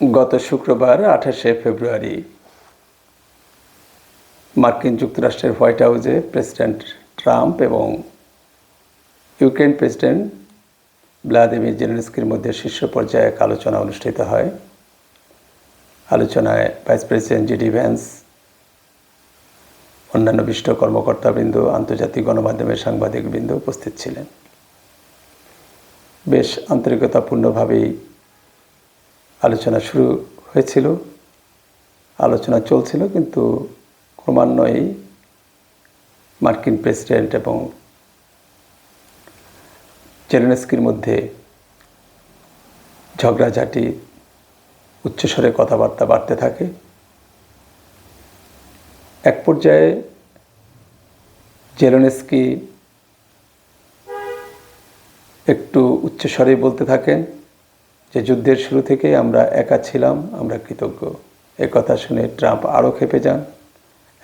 গত শুক্রবার আঠাশে ফেব্রুয়ারি মার্কিন যুক্তরাষ্ট্রের হোয়াইট হাউসে প্রেসিডেন্ট ট্রাম্প এবং ইউক্রেন প্রেসিডেন্ট ভ্লাদিমির জেলেনস্কির মধ্যে শীর্ষ পর্যায়ে এক আলোচনা অনুষ্ঠিত হয়। আলোচনায় ভাইস প্রেসিডেন্ট জিডি ভ্যান্স অন্যান্য বিশিষ্ট কর্মকর্তাবৃন্দ, আন্তর্জাতিক গণমাধ্যমের সাংবাদিকবৃন্দ উপস্থিত ছিলেন। বেশ আন্তরিকতাপূর্ণভাবেই আলোচনা শুরু হয়েছিল, আলোচনা চলছিল, কিন্তু ক্রমান্বয়েই মার্কিন প্রেসিডেন্ট এবং জেলেনস্কির মধ্যে ঝগড়াঝাটি, উচ্চস্বরে কথাবার্তা বাড়তে থাকে। এক পর্যায়ে জেলেনস্কি একটু উচ্চস্বরে বলতে থাকেন যে যুদ্ধের শুরু থেকেই আমরা একা ছিলাম, আমরা কৃতজ্ঞ। এ কথা শুনে ট্রাম্প আরও খেপে যান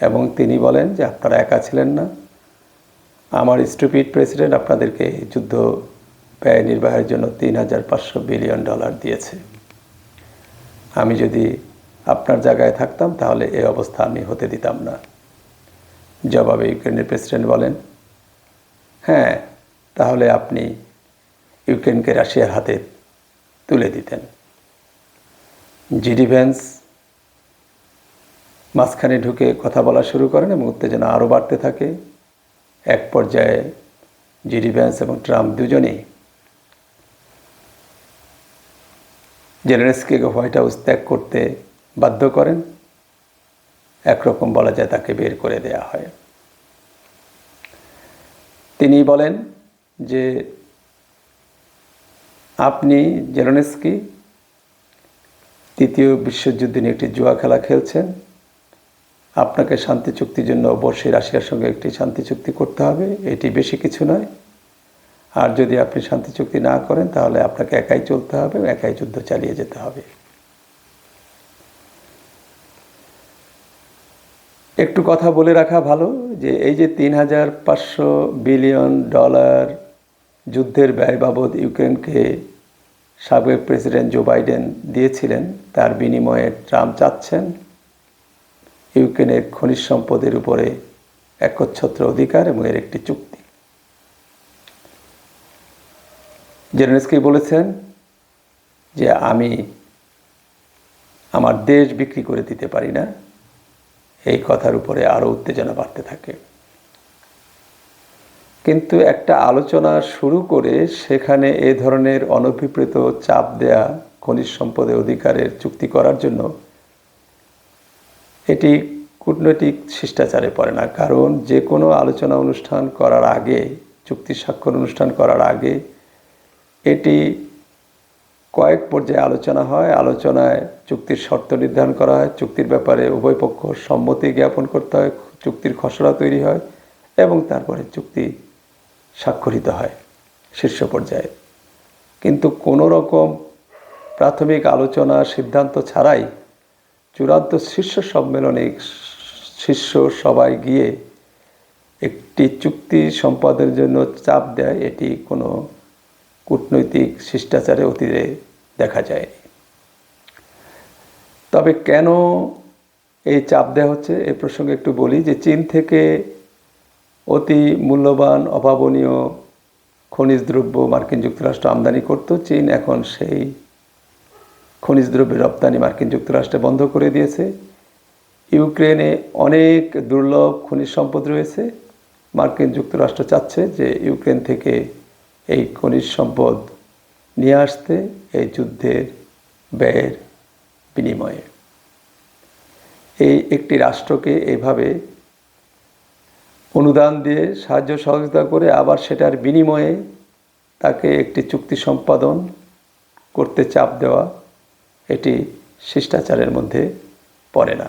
এবং তিনি বলেন যে, আপনারা একা ছিলেন না। আমার স্টুপিড প্রেসিডেন্ট আপনাদেরকে যুদ্ধ ব্যয় নির্বাহের জন্য তিন হাজার পাঁচশো বিলিয়ন ডলার দিয়েছে। আমি যদি আপনার জায়গায় থাকতাম, তাহলে এই অবস্থা আমি হতে দিতাম না। জবাবে ইউক্রেনের প্রেসিডেন্ট বলেন হ্যাঁ তাহলে আপনি ইউক্রেনকে রাশিয়ার হাতে তুলে দিতেন। জিডি মাঝখানে ঢুকে কথা বলা শুরু করেন এবং উত্তেজনা আরও বাড়তে থাকে। এক পর্যায়ে জিডি এবং ট্রাম্প দুজনেই জেলেনস্কিকে হোয়াইট হাউস ত্যাগ করতে বাধ্য করেন। একরকম বলা যায় তাকে বের করে দেয়া হয়। তিনি বলেন যে আপনি জেলেনস্কি তৃতীয় বিশ্বযুদ্ধে নিয়ে একটি জুয়া খেলা খেলছেন। আপনাকে শান্তি চুক্তির জন্য অবশ্যই রাশিয়ার সঙ্গে একটি শান্তি চুক্তি করতে হবে, এটি বেশি কিছু নয়। আর যদি আপনি শান্তি চুক্তি না করেন, তাহলে আপনাকে একাই চলতে হবে, একাই যুদ্ধ চালিয়ে যেতে হবে। একটু কথা বলে রাখা ভালো যে এই যে তিন হাজার পাঁচশো বিলিয়ন ডলার যুদ্ধের ব্যয় বাবদ ইউক্রেনকে সাবেক প্রেসিডেন্ট জো বাইডেন দিয়েছিলেন, তার বিনিময়ে ট্রাম্প চাচ্ছেন ইউক্রেনের খনিজ সম্পদের উপরে একচ্ছত্র অধিকার এবং এর একটি চুক্তি। জেলেনস্কি বলেছেন যে, আমি আমার দেশ বিক্রি করে দিতে পারি না। এই কথার উপরে আরও উত্তেজনা বাড়তে থাকে। কিন্তু একটা আলোচনা শুরু করে সেখানে এ ধরনের অনভিপ্রেত চাপ দেয়া খনিজ সম্পদের অধিকারের চুক্তি করার জন্য এটি কূটনৈতিক শিষ্টাচারে পড়ে না। কারণ যে কোনো আলোচনা অনুষ্ঠান করার আগে, চুক্তি স্বাক্ষর অনুষ্ঠান করার আগে এটি কয়েক পর্যায়ে আলোচনা হয়। আলোচনায় চুক্তির শর্ত নির্ধারণ করা হয়, চুক্তির ব্যাপারে উভয় পক্ষ সম্মতি জ্ঞাপন করতে হয়, চুক্তির খসড়া তৈরি হয় এবং তারপরে চুক্তি স্বাক্ষরিত হয় শীর্ষ পর্যায়ে। কিন্তু কোনো রকম প্রাথমিক আলোচনা সিদ্ধান্ত ছাড়াই চূড়ান্ত শীর্ষ সম্মেলনে শীর্ষ সবাই গিয়ে একটি চুক্তি সম্পাদের জন্য চাপ দেয়, এটি কোনো কূটনৈতিক শিষ্টাচারে অতীতে দেখা যায়নি। তবে কেন এই চাপ দেওয়া হচ্ছে এ প্রসঙ্গে একটু বলি যে চীন থেকে অতি মূল্যবান, অভাবনীয় খনিজ দ্রব্য মার্কিন যুক্তরাষ্ট্র আমদানি করত। চীন এখন সেই খনিজ দ্রব্যের রপ্তানি মার্কিন যুক্তরাষ্ট্রে বন্ধ করে দিয়েছে। ইউক্রেনে অনেক দুর্লভ খনিজ সম্পদ রয়েছে। মার্কিন যুক্তরাষ্ট্র চাচ্ছে যে ইউক্রেন থেকে এই খনিজ সম্পদ নিয়ে আসতে এই যুদ্ধের ব্যয়ের বিনিময়ে। এই একটি রাষ্ট্রকে এইভাবে অনুদান দিয়ে সাহায্য সহযোগিতা করে আবার সেটার বিনিময়ে তাকে একটি চুক্তি সম্পাদন করতে চাপ দেওয়া এটি শিষ্টাচারের মধ্যে পড়ে না।